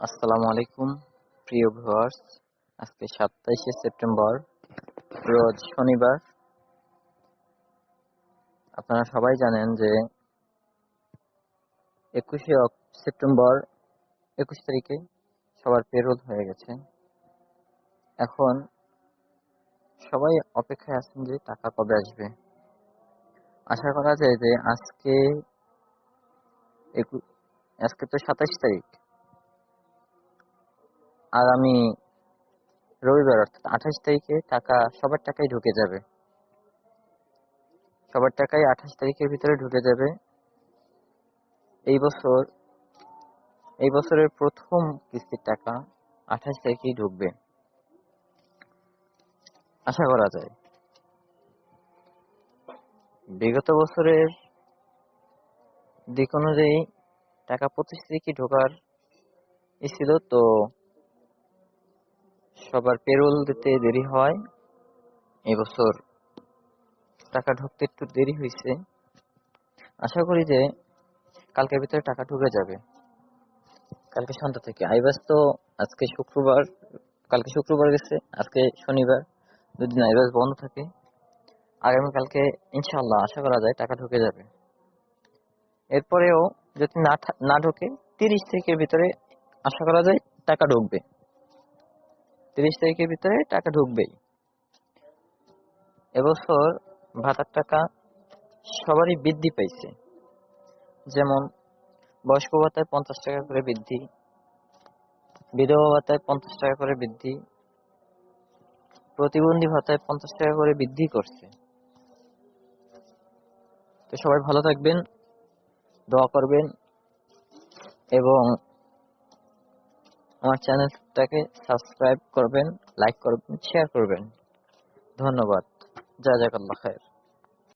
আসসালামু আলাইকুম প্রিয় ভিউয়ার্স। আজকে সাতাইশে সেপ্টেম্বর, রোজ শনিবার। আপনারা সবাই জানেন যে একুশে সেপ্টেম্বর, একুশ তারিখে সবার পেরোল হয়ে গেছে। এখন সবাই অপেক্ষায় আছেন যে টাকা কবে আসবে। আশা করা যায় যে আজকে আজকে তো সাতাইশ তারিখ। আগামী রবিবার, অর্থাৎ আঠাশ তারিখে টাকা, সবার টাকাই ঢুকে যাবে। সবার টাকাই আঠাশ তারিখের ভিতরে ঢুকে যাবে। এই বছর, এই বছরের প্রথম কিস্তির টাকা আঠাশ তারিখেই ঢুকবে। আশা করা যায়। বিগত বছরের দিক অনুযায়ী টাকা পঁচিশ তারিখে ঢোকার ছিল, তো সবার পেরোল দিতে দেরি হয়। এবছর টাকা ঢুকতে একটু দেরি হয়েছে আশা করি যে কালকের ভিতরে টাকা ঢুকে যাবে। কালকে সন্ধ্যা থেকে। আইবাস তো আজকে শুক্রবার, কালকে শুক্রবার গেছে, আজকে শনিবার, দুদিন আইবাস বন্ধ থাকে। আগামীকালকে ইনশাল্লাহ আশা করা যায় টাকা ঢুকে যাবে। এরপরেও যদি না না ঢোকে, তিরিশ তারিখের ভিতরে আশা করা যায় টাকা ঢুকবে। তিরিশ তারিখের ভিতরে টাকা ঢুকবেই। এবছর ভাতার টাকা সবারই বৃদ্ধি পাইছে। যেমন বয়স্ক ভাতায় পঞ্চাশ টাকা করে বৃদ্ধি, বিধবা ভাতায় পঞ্চাশ টাকা করে বৃদ্ধি, প্রতিবন্ধী ভাতায় পঞ্চাশ টাকা করে বৃদ্ধি করছে। তো সবাই ভালো থাকবেন, দোয়া করবেন এবং আমার চ্যানেলটাকে সাবস্ক্রাইব করবেন লাইক করবেন শেয়ার করবেন। ধন্যবাদ। জাজাকাল্লাহ খায়ের